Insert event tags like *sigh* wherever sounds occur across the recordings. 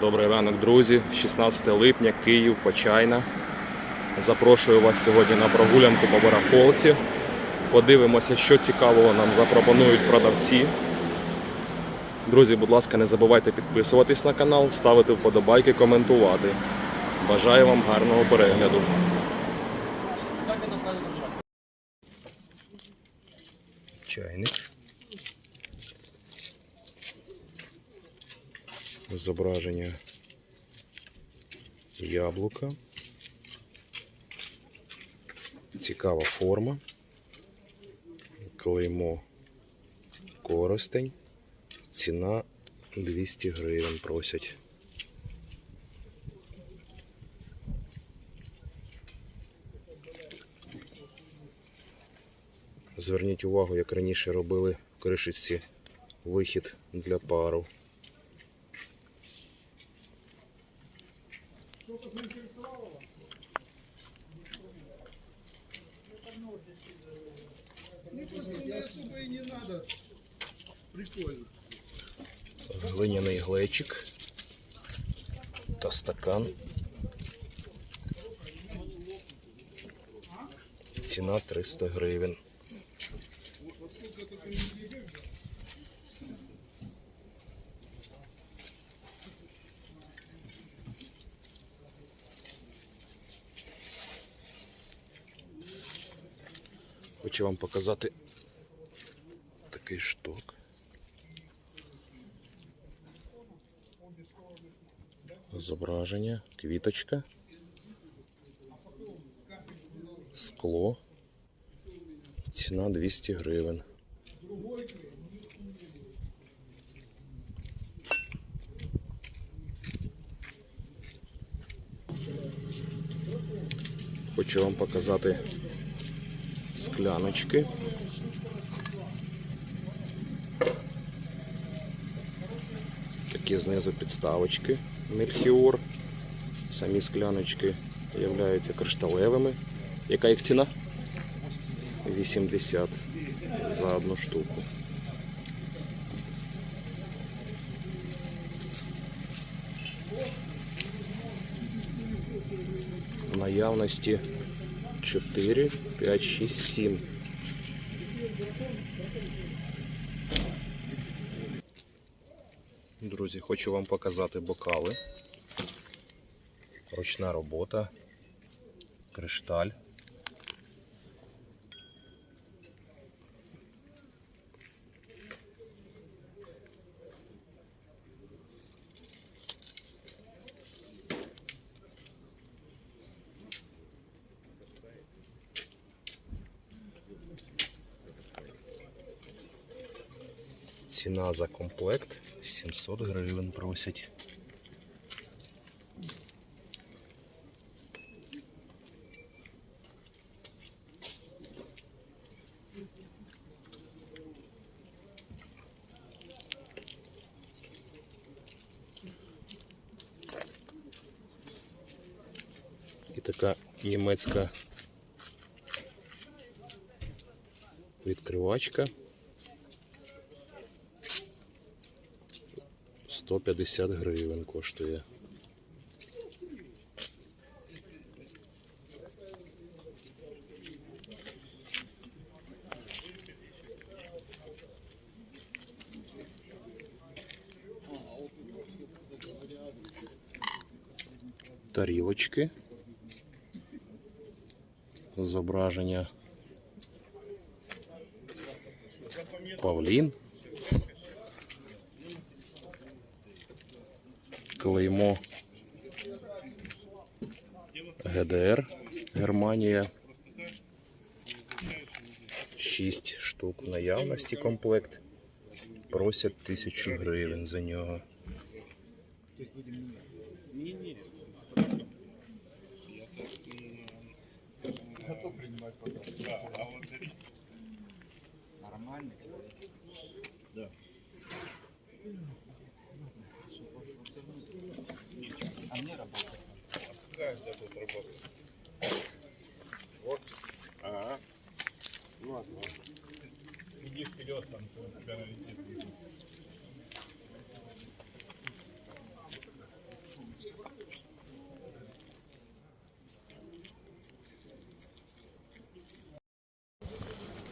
Добрий ранок, друзі. 16 липня, Київ, Почайна. Запрошую вас сьогодні на прогулянку по барахолці. Подивимося, що цікавого нам запропонують продавці. Друзі, будь ласка, не забувайте підписуватись на канал, ставити вподобайки, коментувати. Бажаю вам гарного перегляду. Чайник. Зображення яблука. Цікава форма. Клеймо коростень. Ціна 200 гривень просять. Зверніть увагу, як раніше робили в кришечці вихід для пару. Глечик та стакан. Ціна 300 гривень. Хочу вам показати такий шток. Зображення, квіточка, скло, ціна 200 гривень. Хочу вам показати скляночки. Такі знизу підставочки Мельхіор. Самі скляночки являються кришталевими. Яка їх ціна? 80 за одну штуку. В наявності 4, 5, 6, 7. Друзі, хочу вам показати бокали. Ручна робота, кришталь. Ціна за комплект 700 гривень просять. І така німецька відкривачка. 150 гривень коштує. Тарілочки. Зображення. Павлін. Клеймо ГДР Германія. 6 штук в наявності комплект. Просять тисячу гривень за нього. работает. Вот. Ага. Ну ладно. Иди вперед, там у тебя налетит.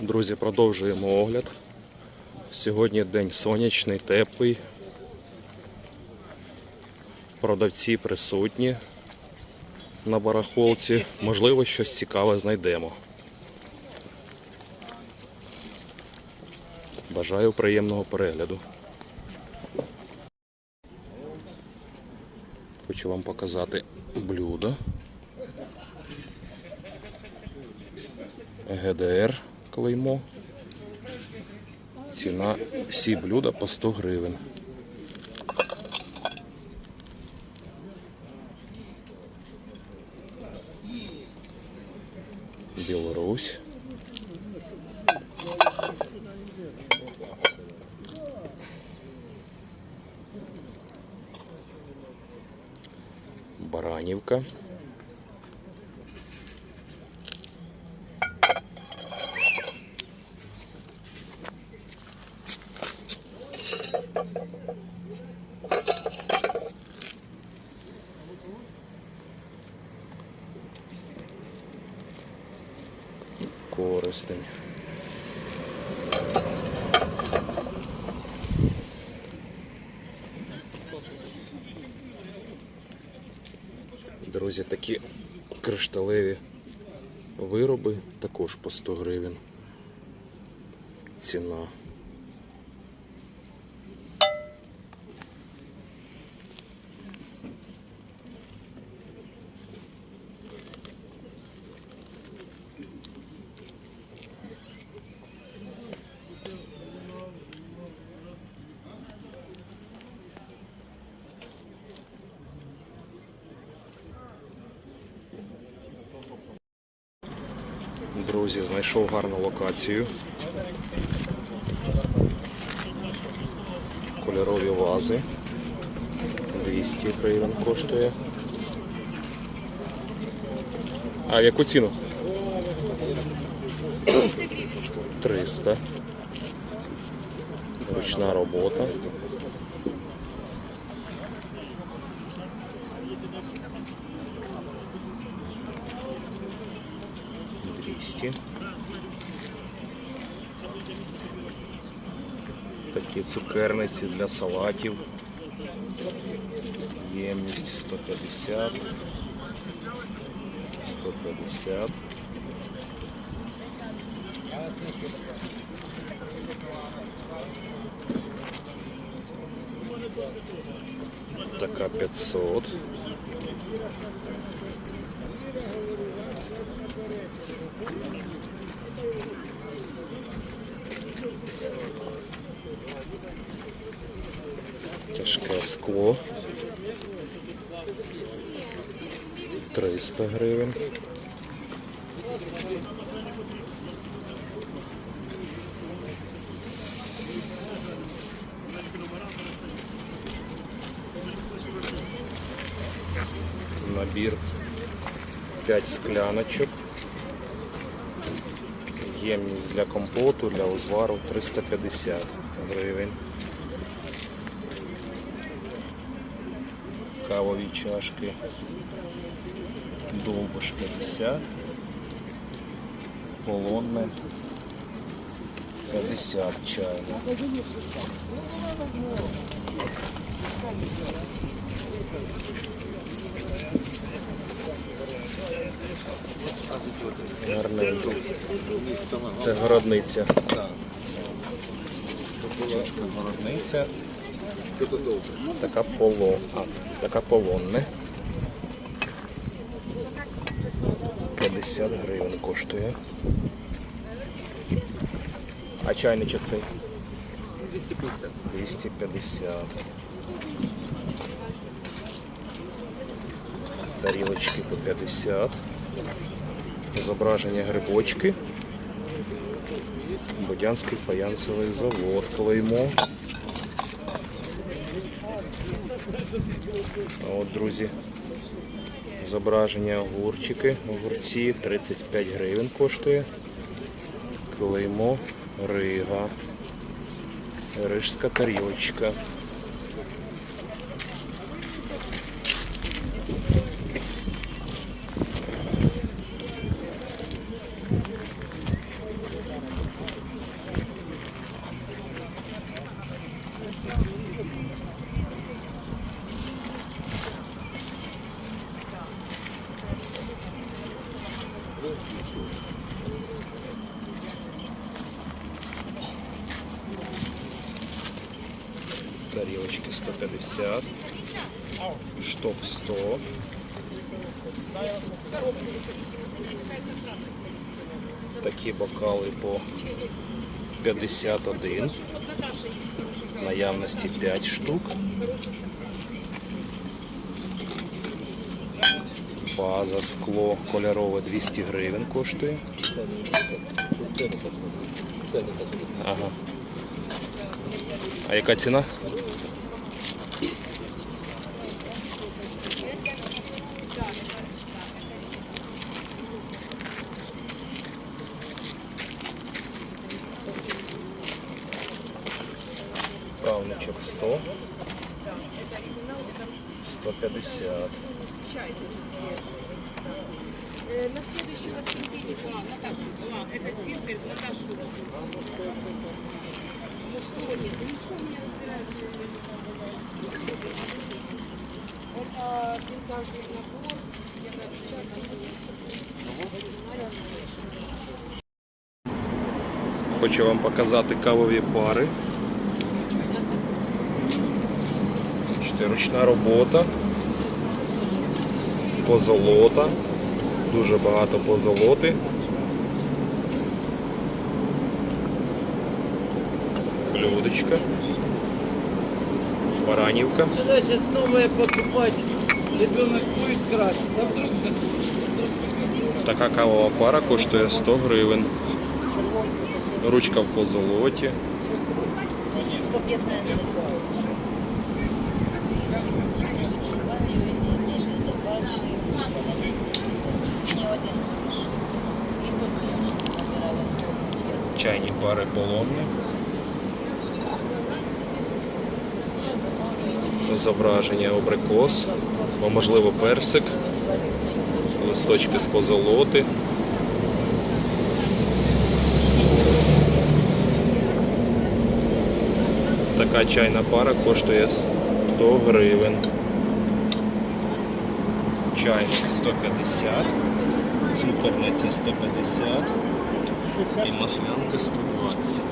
Друзі, продовжуємо огляд. Сьогодні день сонячний, теплий. Продавці присутні на барахолці. Можливо, щось цікаве знайдемо. Бажаю приємного перегляду. Хочу вам показати блюдо. ГДР клеймо. Ціна всі блюда по 100 гривень. Білорусь. Баранівка. Друзі, такі кришталеві вироби також по 100 гривень. Ціна. Друзі, знайшов гарну локацію. Кольорові вази. 200 гривень коштує. А яку ціну? 300. Ручна робота. Двісті. Такі цукерниці для салатів. Ємність 150. 150. Така 500. Скло. 300 гривень. Набір 5 скляночок. Ємність для компоту, для узвару 350 гривень. Кавові чашки. Довбуш 50. Полонне 50 чайна. Гарненько. Це городниця. Чашка городниця. Така поло. А, така полонне. 50 гривень коштує. А чайничок цей? 250. 250. Тарілочки по 50. Зображення грибочки. Бодянський фаянсовий завод. Клеймо. А от, друзі, зображення огурчики. Огурці 35 гривень коштує. Клеймо Рига. Рижська тарілочка. тарілочки 150, шток 100. Такі бокали по 51. Наявності 5 штук. База скло кольорове 200 гривень коштує. Ага. А яка ціна? 100. 150. Чай тоже свежий. Э, На следующее воскресенье, а, Наташу, а, это Циркель, Наташу. Мужского нет, мужского не разбираются. Это винтажный набор, я даже чат Хочу вам показати кавові пари. Бачите, ручна робота. Позолота. Дуже багато позолоти. Блюдечка. Баранівка. Когда сейчас новое покупать, ребенок будет красть, а вдруг Така кавова пара коштує 100 гривень. Ручка в позолоті. 115. Не один слиш. І тому я вже набирала Пари полонні. Зображення абрикос, або можливо персик, листочки з позолоти. Така чайна пара коштує 100 гривень. Чайник 150, цукорниця 150 і маслянка 120.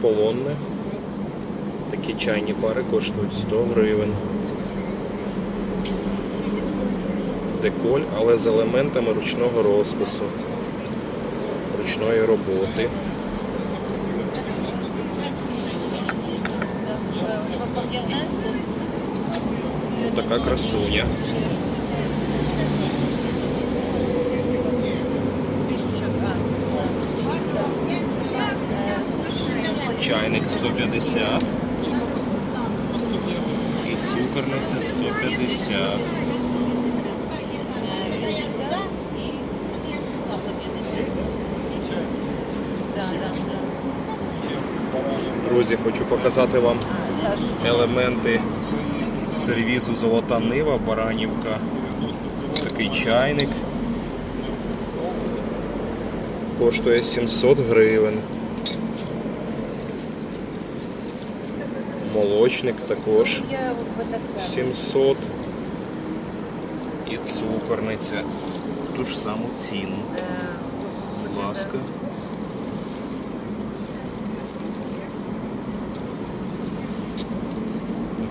Полонне. Такі чайні пари коштують 100 гривень. Деколь, але з елементами ручного розпису, ручної роботи. Така красуня. Чайник 150. І цукорниця 150. Да, да, да. Друзі, хочу показати вам елементи сервізу Золота Нива, Баранівка. Такий чайник. Коштує 700 гривень. Молочник також я вот в этот самый. 700. І цукорниця. Ту ж саму ціну. э, Будь ласка.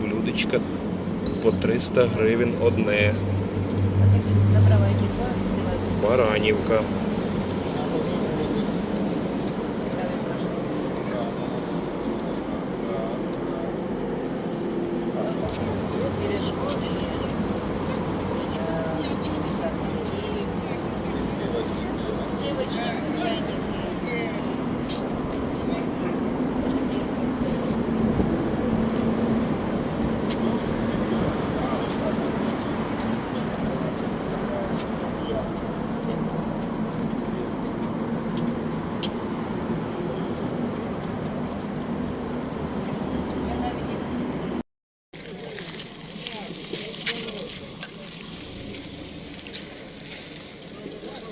Блюдечка по 300 гривень одне. Баранівка. Сливочные пряники.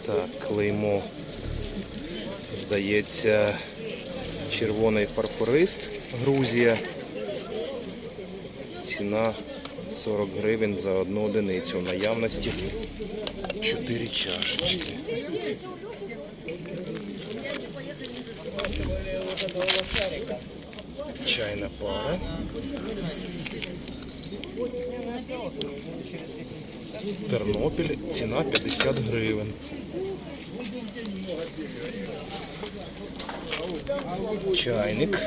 Так, клеймо. Здається, червоний фарфорист Грузія. Ціна 40 гривень за одну одиницю. В наявності 4 чашечки. Чайна пара. Тернопіль, ціна 50 гривень. Чайник.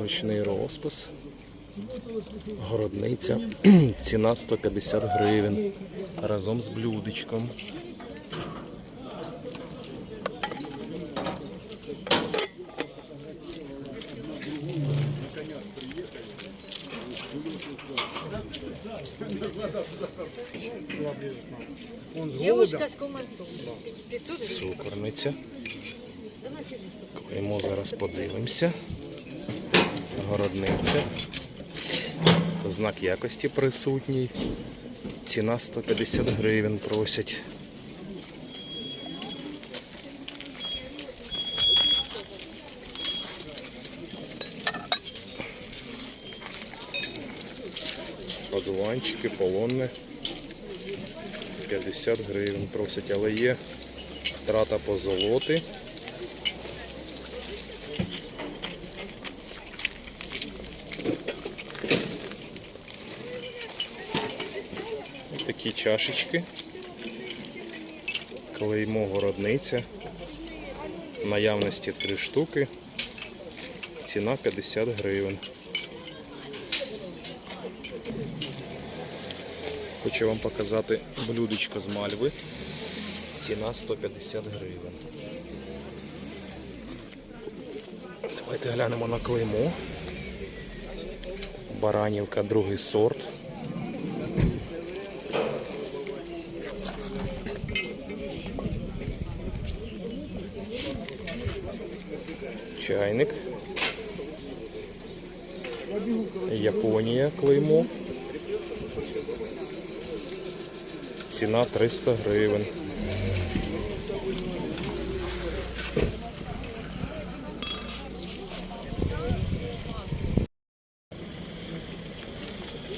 Ручний розпис. Городниця. *clears throat* Ціна 150 гривень. Разом з блюдечком. Цукорниця. Клеймо зараз подивимося. Городниця. Знак якості присутній. Ціна 150 гривень просять. Одуванчики, полонне. 50 гривень просять, але є Трата позолоти. Ось такі чашечки. Клеймо городниця. Наявності 3 штуки. Ціна 50 гривень. Хочу вам показати блюдечко з мальви. Ціна 150 гривень. Давайте глянемо на клеймо. Баранівка, другий сорт. Чайник. Японія клеймо. Ціна 300 гривень.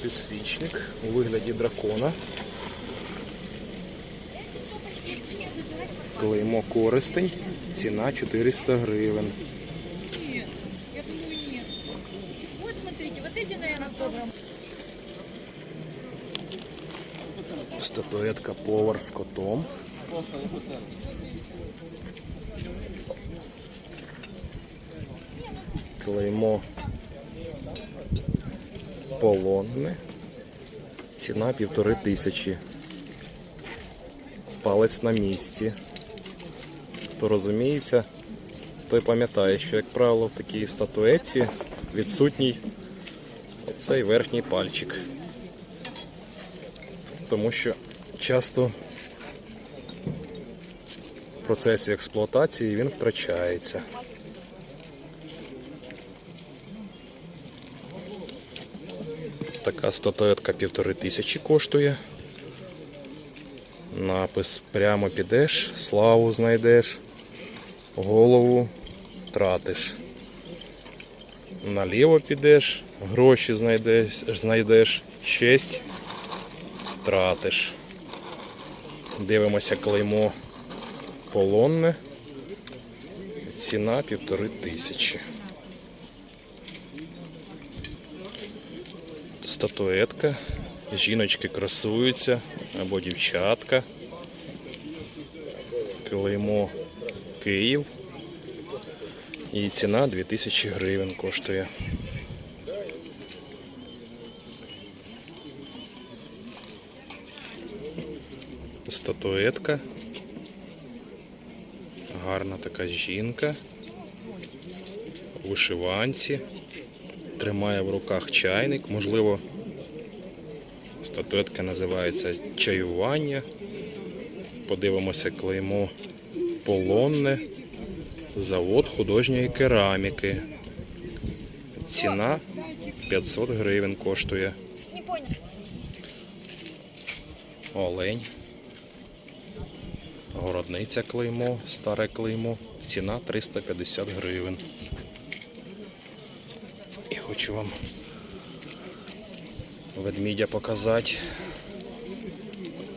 Підсвічник у вигляді дракона. Клеймо користень. Ціна 400 гривень. Нет, я думаю, нет. Вот смотрите, вот эти, наверное, 100 грамм. Статуетка повар з котом. Клеймо полонне. Ціна півтори тисячі. Палець на місці. Хто розуміється, той пам'ятає, що, як правило, в такій статуетці відсутній оцей верхній пальчик тому що часто в процесі експлуатації він втрачається. Така статуетка півтори тисячі коштує. Напис прямо підеш, славу знайдеш, голову втратиш. Наліво підеш, гроші знайдеш, знайдеш честь втратиш. Дивимося клеймо полонне. Ціна півтори тисячі. Статуетка. Жіночки красуються або дівчатка. Клеймо Київ. І ціна 2000 гривень коштує. Статуетка. Гарна така жінка. У вишиванці. Тримає в руках чайник. Можливо, статуетка називається чаювання. Подивимося клеймо полонне. Завод художньої кераміки. Ціна 500 гривень коштує. Олень. Городниця клеймо, старе клеймо. Ціна 350 гривень. І хочу вам ведмідя показати.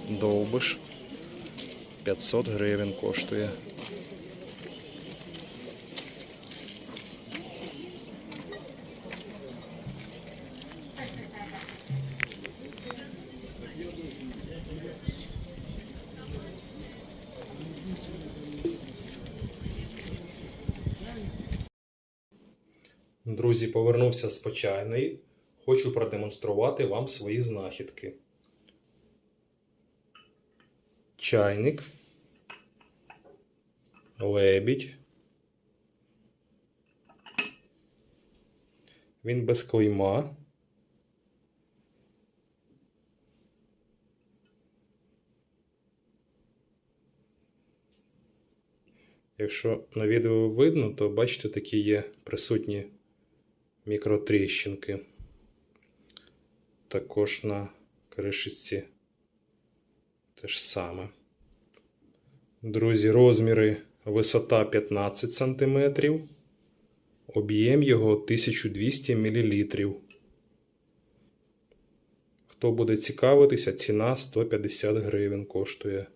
Довбиш. 500 гривень коштує. Друзі, повернувся з почайної. Хочу продемонструвати вам свої знахідки. Чайник. Лебідь. Він без клейма. Якщо на відео видно, то бачите, такі є присутні мікротріщинки. Також на кришечці те ж саме. Друзі, розміри висота 15 см, об'єм його 1200 мл. Хто буде цікавитися, ціна 150 гривень коштує.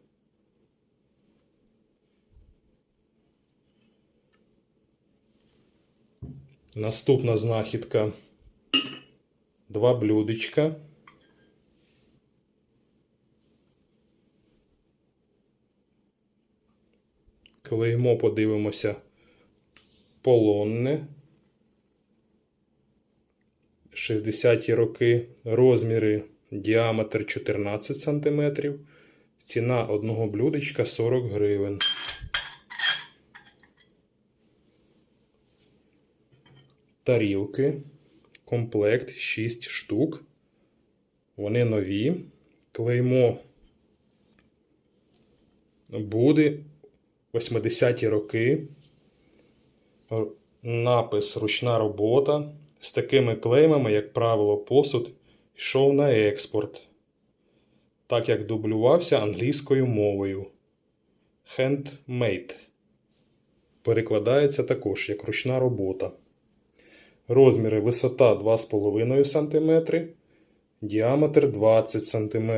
Наступна знахідка. Два блюдечка. Клеймо подивимося полонне. 60-ті роки. Розміри діаметр 14 см. Ціна одного блюдечка 40 гривень. Тарілки. Комплект 6 штук. Вони нові. Клеймо буде 80-ті роки. Напис ручна робота. З такими клеймами, як правило, посуд йшов на експорт, так як дублювався англійською мовою. Handmade. Перекладається також як ручна робота. Розміри висота 2,5 см, діаметр 20 см.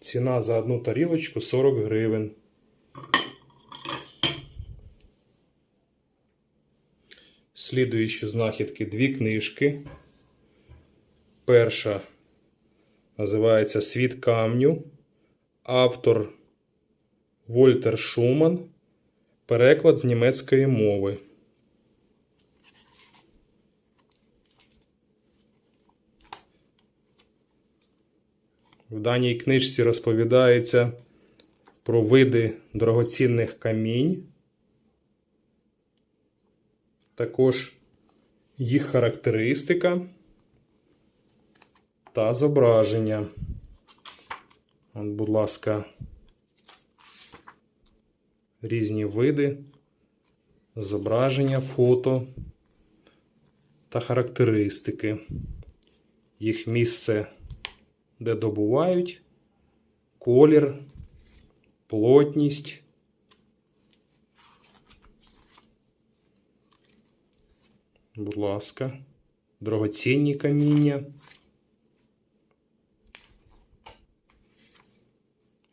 Ціна за одну тарілочку 40 гривень. Слідуючі знахідки дві книжки. Перша називається Світ камню. Автор Вольтер Шуман. Переклад з німецької мови. Даній книжці розповідається про види дорогоцінних камінь, також їх характеристика та зображення. От, будь ласка, різні види, зображення, фото та характеристики. Їх місце де добувають колір, плотність. Будь ласка, дорогоцінні каміння.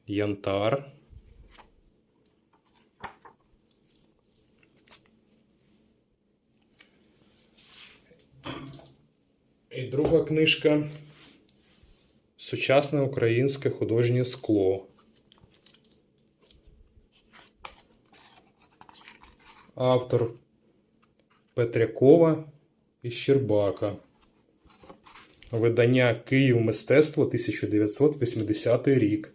Янтар. І друга книжка Сучасне українське художнє скло. Автор Петрякова і Щербака. Видання Київ мистецтво 1980 рік.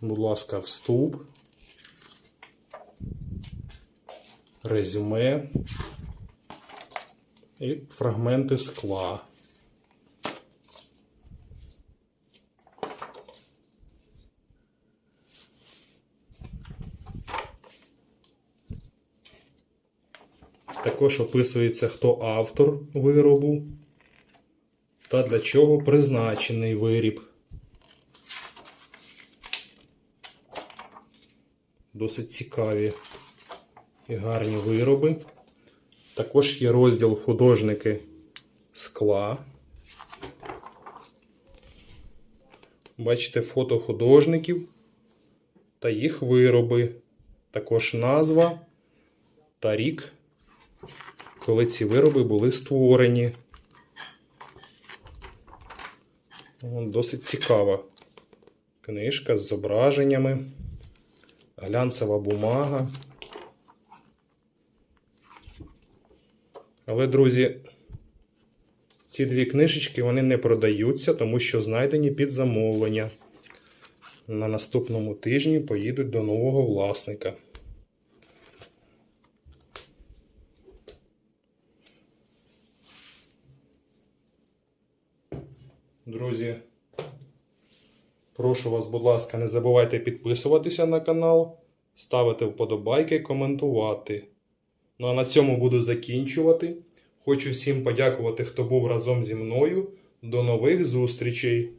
Будь ласка, вступ. резюме і фрагменти скла. Також описується, хто автор виробу та для чого призначений виріб. Досить цікаві гарні вироби. Також є розділ художники скла. Бачите фото художників та їх вироби. Також назва та рік, коли ці вироби були створені. Досить цікава книжка з зображеннями, глянцева бумага. Але, друзі, ці дві книжечки вони не продаються, тому що знайдені під замовлення. На наступному тижні поїдуть до нового власника. Друзі, прошу вас, будь ласка, не забувайте підписуватися на канал, ставити вподобайки, коментувати. Ну а на цьому буду закінчувати. Хочу всім подякувати, хто був разом зі мною. До нових зустрічей!